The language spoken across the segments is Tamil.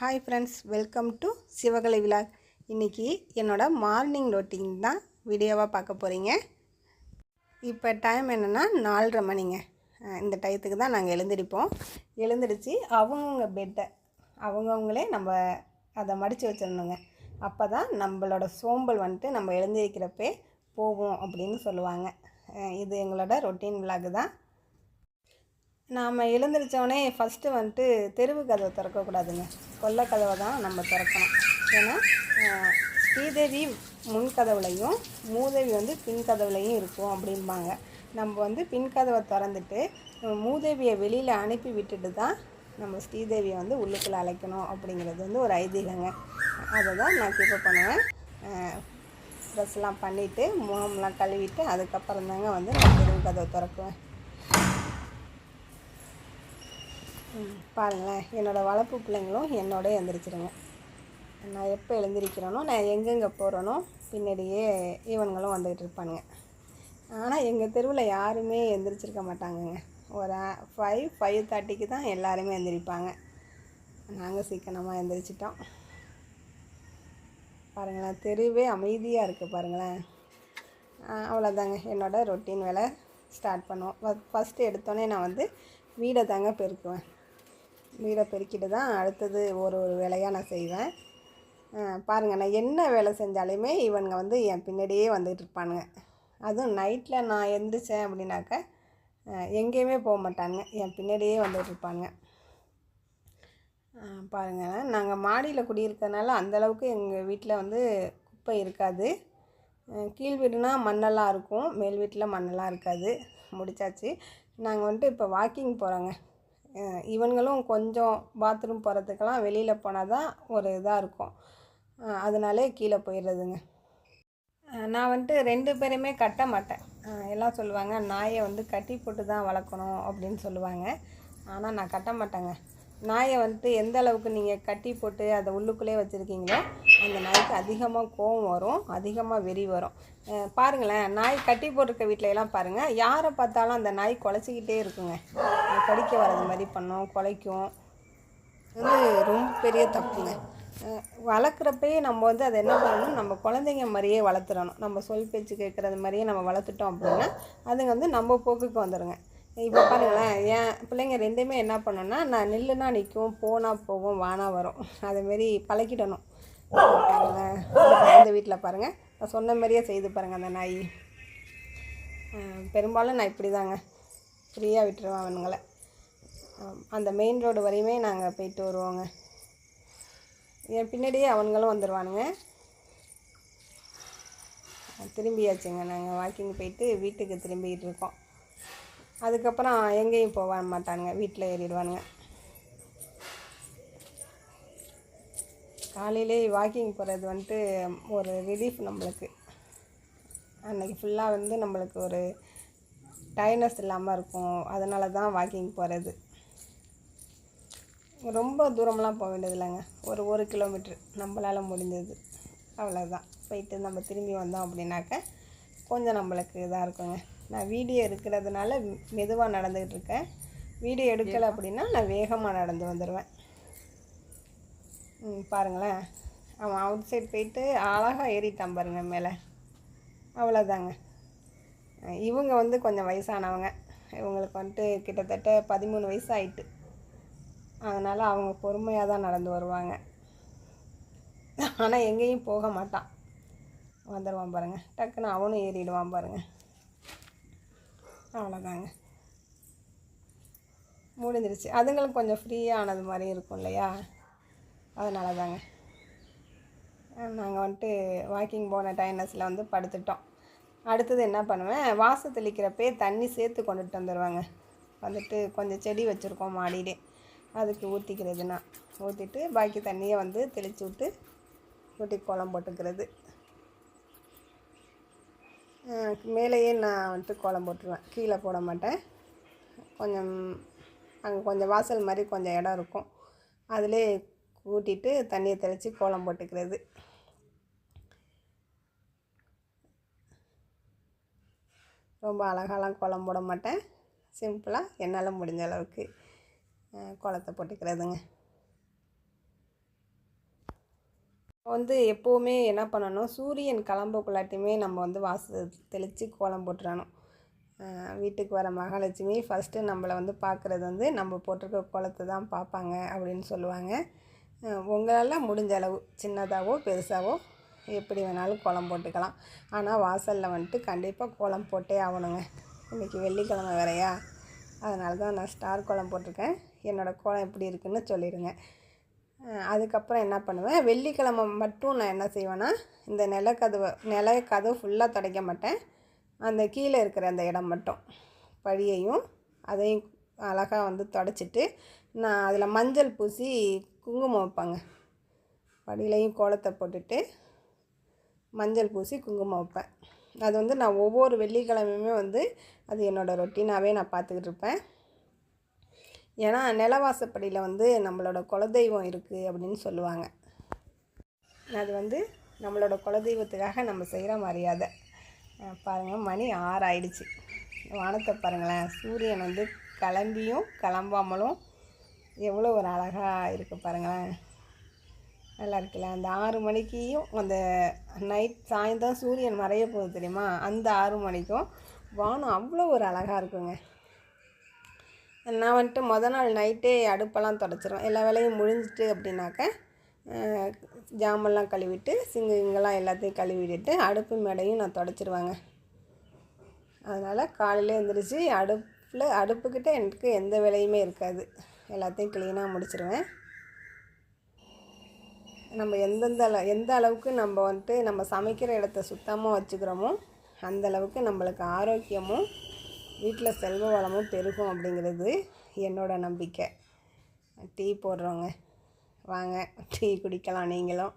Hi friends welcome to Sivakalai விழா இன்றைக்கி என்னோடய மார்னிங் ரொட்டீன் தான் வீடியோவாக பார்க்க போகிறீங்க இப்போ டைம் என்னென்னா நாலரை மணிங்க. இந்த டயத்துக்கு தான் நாங்கள் எழுந்திருப்போம். எழுந்திருச்சு அவங்கவுங்க பெட்டை அவங்கவுங்களே நம்ம அதை மடித்து வச்சிடணுங்க. அப்போ தான் நம்மளோட சோம்பல் வந்துட்டு நம்ம எழுந்திருக்கிறப்பே போவோம் அப்படின்னு சொல்லுவாங்க. இது எங்களோட ரொட்டீன் விழாக்கு தான். நாம் எழுந்திரிச்சோடனே ஃபஸ்ட்டு வந்துட்டு தெருவு கதவை திறக்கக்கூடாதுங்க. கொல்லை கதவை தான் நம்ம திறக்கணும். ஏன்னா ஸ்ரீதேவி முன் கதவுலையும் மூதேவி வந்து பின் கதவுலையும் இருக்கும் அப்படிம்பாங்க. நம்ம வந்து பின் கதவை திறந்துட்டு மூதேவியை வெளியில் அனுப்பி விட்டுட்டு தான் நம்ம ஸ்ரீதேவியை வந்து உள்ளுக்குள்ளே அழைக்கணும் அப்படிங்கிறது வந்து ஒரு ஐதீகங்க. அதை தான் நான் கீப்பப் பண்ணுவேன். ட்ரெஸ்லாம் பண்ணிவிட்டு முகம்லாம் கழுவிட்டு அதுக்கப்புறம் தாங்க வந்து நான் தெருவு கதவை திறக்குவேன். பாருங்களேன். என்னோடய வளர்ப்பு பிள்ளைங்களும் என்னோட எழுந்திரிச்சிருங்க நான் எப்போ எழுந்திரிக்கிறேனோ நான் எங்கெங்கே போகிறேனோ பின்னாடியே இவனுங்களும் வந்துக்கிட்டு இருப்பானுங்க. ஆனால் எங்கள் தெருவில் யாருமே எழுந்திரிச்சிருக்க மாட்டாங்கங்க. ஒரு ஃபைவ் ஃபைவ் தேர்ட்டிக்கு தான் எல்லாருமே எழுந்திரிப்பாங்க நாங்கள் சீக்கிரமாக எழுந்திரிச்சிட்டோம் பாருங்களேன் தெருவே அமைதியாக இருக்குது பாருங்களேன். அவ்வளோதாங்க என்னோடய ரொட்டீன் வேலை ஸ்டார்ட் பண்ணுவோம். ஃபஸ்ட்டு எடுத்தோடனே நான் வந்து வீடை தாங்க பெருக்குவேன். வீடை பெருக்கிட்டு தான் அடுத்தது ஒரு ஒரு வேலையாக நான் செய்வேன். பாருங்கள் நான் என்ன வேலை செஞ்சாலுமே இவனுங்க வந்து என் பின்னாடியே வந்துகிட்டு இருப்பானுங்க. அதுவும் நைட்டில் நான் எந்திரிச்சேன் அப்படின்னாக்க எங்கேயுமே போக மாட்டானுங்க. என் பின்னாடியே வந்துட்டு இருப்பானுங்க. பாருங்கள் நாங்கள் மாடியில் குடியிருக்கிறதுனால அந்தளவுக்கு எங்கள் வீட்டில் வந்து குப்பை இருக்காது. கீழ் வீடுனா மண்ணெல்லாம் இருக்கும் மேல் வீட்டில் மண்ணெல்லாம் இருக்காது. முடிச்சாச்சு. நாங்கள் வந்துட்டு இப்போ வாக்கிங் போகிறோங்க இவங்களும் கொஞ்சம் பாத்ரூம் போகிறதுக்கெல்லாம் வெளியில் போனால் தான் ஒரு இதாக இருக்கும். அதனாலே கீழே போயிடுறதுங்க. நான் வந்துட்டு ரெண்டு பேருமே கட்ட மாட்டேன். எல்லாம் சொல்லுவாங்க நாயை வந்து கட்டி போட்டு தான் வளர்க்கணும் அப்படின்னு சொல்லுவாங்க. ஆனால் நான் கட்ட மாட்டேங்க. நாயை வந்துட்டு எந்த அளவுக்கு நீங்கள் கட்டி போட்டு அதை உள்ளுக்குள்ளே வச்சுருக்கீங்களோ அந்த நாய்க்கு அதிகமாக கோவம் வரும் அதிகமாக வெறி வரும். பாருங்களேன் நாய் கட்டி போட்டிருக்க வீட்டில எல்லாம் பாருங்கள் யாரை பார்த்தாலும் அந்த நாய் குலைச்சிக்கிட்டே இருக்குங்க. கடிக்க வர்றது மாதிரி பண்ணும் குலைக்கும். வந்து ரொம்ப பெரிய தப்புங்க. வளர்க்குறப்பயே நம்ம வந்து அதை என்ன பண்ணணும்? நம்ம குழந்தைங்க மாதிரியே வளர்த்துறணும் நம்ம சொல் பேச்சு கேட்குறது மாதிரியே நம்ம வளர்த்துட்டோம் அப்படின்னா அதுங்க வந்து நம்ம போக்குக்கு வந்துடுங்க இப்போ பாருங்களேன் என் பிள்ளைங்க ரெண்டுமே என்ன பண்ணுன்னா நான் நில்லுனா நிற்கும் போனால் போகும் வானா வரும். அதுமாரி பழக்கிடணும் பாருங்கள் இந்த வீட்டில் பாருங்கள் நான் சொன்ன மாதிரியே செய்து பாருங்கள் அந்த நாய். பெரும்பாலும் நான் இப்படி தாங்க ஃப்ரீயாக விட்டுருவோம் அவனுங்களை. அந்த மெயின் ரோடு வரையுமே நாங்கள் போயிட்டு வருவோங்க. என் பின்னாடியே அவனுங்களும் வந்துடுவானுங்க திரும்பியாச்சுங்க நாங்கள் வாக்கிங் போயிட்டு வீட்டுக்கு திரும்பிக்கிட்டு இருக்கோம். அதுக்கப்புறம் எங்கேயும் போக மாட்டானுங்க வீட்டில் ஏறிடுவானுங்க. காலையிலே வாக்கிங் போகிறது வந்துட்டு ஒரு ரிலீஃப் நம்மளுக்கு. அன்றைக்கி ஃபுல்லாக வந்து நம்மளுக்கு ஒரு டயர்னஸ் இல்லாமல் இருக்கும். அதனால தான் வாக்கிங் போகிறது ரொம்ப தூரம்லாம் போக வேண்டியது இல்லைங்க. ஒரு ஒரு கிலோமீட்ரு நம்மளால் முடிஞ்சது. அவ்வளோதான் போயிட்டு நம்ம திரும்பி வந்தோம் அப்படின்னாக்க கொஞ்சம் நம்மளுக்கு இதாக இருக்குங்க. நான் வீடியோ இருக்கிறதுனால மெதுவாக நடந்துக்கிட்டு இருக்கேன். வீடியோ எடுக்கலை அப்படின்னா நான் வேகமாக நடந்து வந்துடுவேன் ம் பாருங்களேன். அவன் அவுட் சைட் போயிட்டு அழகாக ஏறிட்டான் பாருங்க மேலே. அவ்வளோதாங்க இவங்க வந்து கொஞ்சம் வயசானவங்க. இவங்களுக்கு வந்துட்டு கிட்டத்தட்ட பதிமூணு வயசு ஆயிட்டு அதனால் அவங்க பொறுமையாக தான் நடந்து வருவாங்க. ஆனால் எங்கேயும் போக மாட்டான். வந்துடுவான் பாருங்கள் டக்குன்னு அவனும் ஏறிடுவான் பாருங்கள் அவ்வளோதாங்க முடிஞ்சிருச்சு. அதுங்களுக்கு கொஞ்சம் ஃப்ரீயானது மாதிரி இருக்கும் இல்லையா? அதனால தாங்க நாங்கள் வந்துட்டு வாக்கிங் போன டைனஸில் வந்து படுத்துட்டோம். அடுத்தது என்ன பண்ணுவேன் வாசல் தெளிக்கிறப்பே தண்ணி சேர்த்து கொண்டுட்டு வந்துடுவாங்க வந்துட்டு கொஞ்சம் செடி வச்சுருக்கோம் மாடியிலே. அதுக்கு ஊற்றிக்கிறதுனா ஊற்றிட்டு பாக்கி தண்ணியை வந்து தெளித்து விட்டு ஊட்டி கோலம் போட்டுக்கிறது. மேலேயே நான் வந்துட்டு கோலம் போட்டுருவேன். கீழே போட மாட்டேன். கொஞ்சம் அங்கே கொஞ்சம் வாசல் மாதிரி கொஞ்சம் இடம் இருக்கும். அதிலே கூட்டிட்டு தண்ணியை தெளித்து கோலம் போட்டுக்கிறது. ரொம்ப அழகாலாம் கோலம் போட மாட்டேன். சிம்பிளாக என்னால் முடிஞ்ச அளவுக்கு கோலத்தை போட்டுக்கிறதுங்க. வந்து எப்போவுமே என்ன பண்ணணும் சூரியன் கிளம்பக்குள்ளாட்டியுமே நம்ம வந்து வாச தெளித்து கோலம் போட்டுறணும். வீட்டுக்கு வர மகாலட்சுமி ஃபஸ்ட்டு நம்மளை வந்து பார்க்குறது வந்து நம்ம போட்டிருக்க கோலத்தை தான் பார்ப்பாங்க அப்படின்னு சொல்லுவாங்க. உங்களால் முடிஞ்ச அளவு சின்னதாகவோ பெருசாகவோ எப்படி வேணாலும் கோலம் போட்டுக்கலாம். ஆனால் வாசலில் வந்துட்டு கண்டிப்பாக கோலம் போட்டே ஆகணுங்க. இன்றைக்கி வெள்ளிக்கிழமை வேறையா? அதனால தான் நான் ஸ்டார் கோலம் போட்டிருக்கேன். என்னோடய கோலம் எப்படி இருக்குன்னு சொல்லிடுங்க அதுக்கப்புறம் என்ன பண்ணுவேன்? வெள்ளிக்கிழமை மட்டும் நான் என்ன செய்வேன்னா இந்த நிலக்கதவை நிலக்கதவு ஃபுல்லாக துடைக்க மாட்டேன். அந்த கீழே இருக்கிற அந்த இடம் மட்டும். பழியையும் அதையும் அழகாக வந்து தொடச்சிட்டு நான் அதில் மஞ்சள் பூசி குங்குமம் வைப்பாங்க. படியிலையும் கோலத்தை போட்டுட்டு மஞ்சள் பூசி குங்குமம் வைப்பேன். அது வந்து நான் ஒவ்வொரு வெள்ளிக்கிழமையுமே வந்து அது என்னோடய ரொட்டீனாகவே நான் பார்த்துக்கிட்டு இருப்பேன். ஏன்னா நிலவாசப்படியில் வந்து நம்மளோட குலதெய்வம் இருக்குது அப்படின்னு சொல்லுவாங்க. அது வந்து நம்மளோட குலதெய்வத்துக்காக நம்ம செய்கிற மரியாதை. பாருங்கள் மணி ஆறு ஆயிடுச்சு. வானத்தை பாருங்களேன். சூரியன் வந்து கிளம்பியும் கிளம்பாமலும் எவ்வளோ ஒரு அழகாக இருக்குது பாருங்களேன். நல்லா இருக்குல்ல? அந்த ஆறு மணிக்கும் அந்த நைட் சாயந்தரம் சூரியன் மறைய போகுது தெரியுமா? அந்த ஆறு மணிக்கும் வானம் அவ்வளோ ஒரு அழகாக இருக்குங்க. நான் வந்துட்டு மொதல் நாள் நைட்டே அடுப்பெல்லாம் தொடச்சிருவேன். எல்லா வேலையும் முடிஞ்சிட்டு அப்படின்னாக்க ஜாமெல்லாம் கழுவிட்டு சிங்கு இங்கெல்லாம் எல்லாத்தையும் கழுவிட்டு அடுப்பு மேடையும் நான் தொடச்சிருவேங்க. அதனால் காலையில் எழுந்திரிச்சு அடுப்பில் அடுப்புக்கிட்ட எனக்கு எந்த வேலையுமே இருக்காது. எல்லாத்தையும் க்ளீனாக முடிச்சிருவேன். நம்ம எந்தெந்த அள எந்த அளவுக்கு நம்ம வந்துட்டு நம்ம சமைக்கிற இடத்த சுத்தமாக வச்சுக்கிறோமோ அந்த அளவுக்கு நம்மளுக்கு ஆரோக்கியமும் வீட்டில் செல்வ வளமும் பெருகும் அப்படிங்கிறது என்னோட நம்பிக்கை. டீ போடுறோங்க வாங்க டீ குடிக்கலாம் நீங்களும்.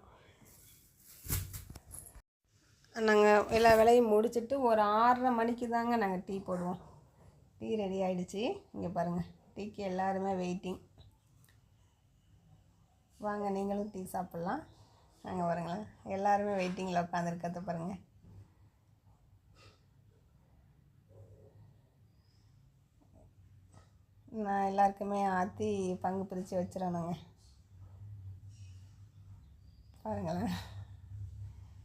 நாங்கள் எல்லா வேலையும் முடிச்சுட்டு ஒரு ஆறரை மணிக்கு தாங்க நாங்கள் டீ போடுவோம். டீ ரெடி ஆகிடுச்சி இங்கே பாருங்கள் டீக்கு எல்லாருமே வெயிட்டிங் வாங்க நீங்களும் டீ சாப்பிட்லாம். அங்கே வருங்களேன் எல்லாருமே வெயிட்டிங்கில் உட்காந்துருக்கத பாருங்கள் நான் எல்லாருக்குமே ஆற்றி பங்கு பிரித்து வச்சிடணுங்க. பாருங்களேன்.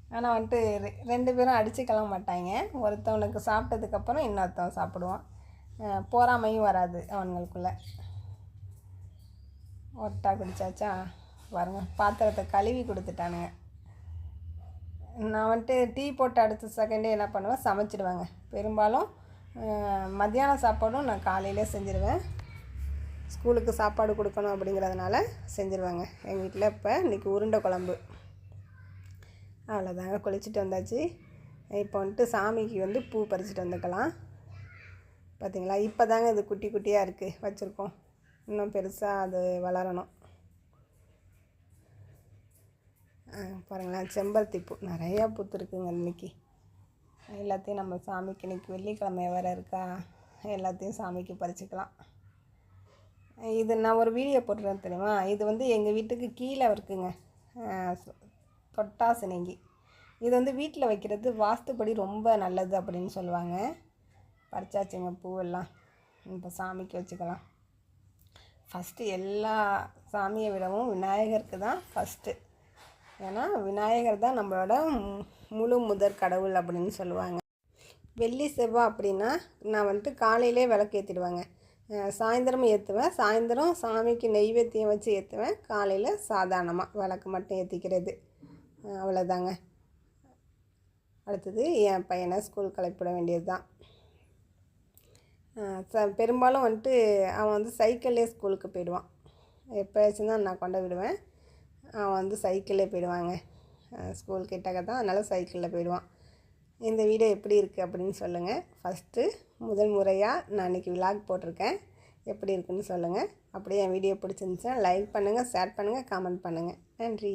ஆனால் வந்துட்டு ரெ- ரெண்டு பேரும் அடிச்சுக்கலாம் மாட்டாங்க. ஒருத்தவனுக்கு சாப்பிட்டதுக்கப்புறம் இன்னொருத்தவன் சாப்பிடுவான். பொறாமையும் வராது அவனுங்களுக்குள்ளே. ஒட்டா குடிச்சாச்சா? பாருங்க பாத்திரத்தை கழுவி கொடுத்துட்டானுங்க. நான் வந்துட்டு டீ போட்டு அடுத்த செகண்டே என்ன பண்ணுவேன்? சமைச்சிடுவேங்க. பெரும்பாலும் அஹ், மத்தியானம் சாப்பாடும் நான் காலையிலே செஞ்சுருவேன். ஸ்கூலுக்கு சாப்பாடு கொடுக்கணும் அப்படிங்கிறதுனால செஞ்சிருவேங்க. எங்கள் வீட்டில் இப்போ இன்றைக்கி உருண்டை குழம்பு. அவ்வளோதாங்க குளிச்சுட்டு வந்தாச்சு. இப்போ வந்துட்டு சாமிக்கு வந்து பூ பறிச்சுட்டு வந்துக்கலாம். பார்த்தீங்களா இப்போ தாங்க இது குட்டி குட்டியாக இருக்குது வச்சுருக்கோம். இன்னும் பெருசாக அது வளரணும். ஆ, பாருங்களேன் செம்பருத்தி பூ நிறையா பூத்துருக்குங்க இன்னைக்கு. எல்லாத்தையும் நம்ம சாமிக்கு இன்னைக்கு வெள்ளிக்கிழமை வேறு இருக்கா? எல்லாத்தையும் சாமிக்கு பறிச்சுக்கலாம். இது நான் ஒரு வீடியோ போட்டுருவேன் தெரியுமா? இது வந்து எங்கள் வீட்டுக்கு கீழே இருக்குங்க. ஆ, சொ- இது வந்து வீட்டில் வைக்கிறது வாஸ்துப்படி ரொம்ப நல்லது அப்படின்னு சொல்லுவாங்க. பறிச்சாச்சுங்க பூவெல்லாம். இப்போ சாமிக்கு வச்சுக்கலாம். ஃபஸ்ட்டு எல்லா சாமியை விடவும் விநாயகருக்கு தான் ஃபஸ்ட்டு ஏன்னா விநாயகர் தான் நம்மளோட மு- முழு முதற் கடவுள் அப்படின்னு சொல்லுவாங்க. வெள்ளி செவ்வாய் அப்படின்னா நான் வந்துட்டு காலையிலே விளக்கு ஏற்றிடுவாங்க சாயந்தரமும் ஏற்றுவேன் சாயந்தரம் சாமிக்கு நெய்வேத்தியம் வச்சு ஏற்றுவேன் காலையில் சாதாரணமாக விளக்கு மட்டும் ஏற்றிக்கிறது அவ்வளோதாங்க அடுத்தது என் பையனை ஸ்கூல் கிளப்பிட வேண்டியது தான் ச பெரும்பாலும் வந்துட்டு அவன் வந்து சைக்கிளே ஸ்கூலுக்கு போயிடுவான். எப்போயாச்சும் தான் நான் கொண்டு விடுவேன். அவன் வந்து சைக்கிளே போயிடுவாங்க. ஸ்கூல் கிட்டக்க தான் அதனால் சைக்கிளில் போயிடுவான். இந்த வீடியோ எப்படி இருக்குது அப்படின்னு சொல்லுங்கள் ஃபஸ்ட்டு முதல் முறையாக நான் இன்றைக்கி விலாக் போட்டிருக்கேன். எப்படி இருக்குன்னு சொல்லுங்கள் அப்படியே என் வீடியோ பிடிச்சிருந்துச்சுன்னா லைக் பண்ணுங்கள் ஷேர் பண்ணுங்கள் கமெண்ட் பண்ணுங்கள் நன்றி.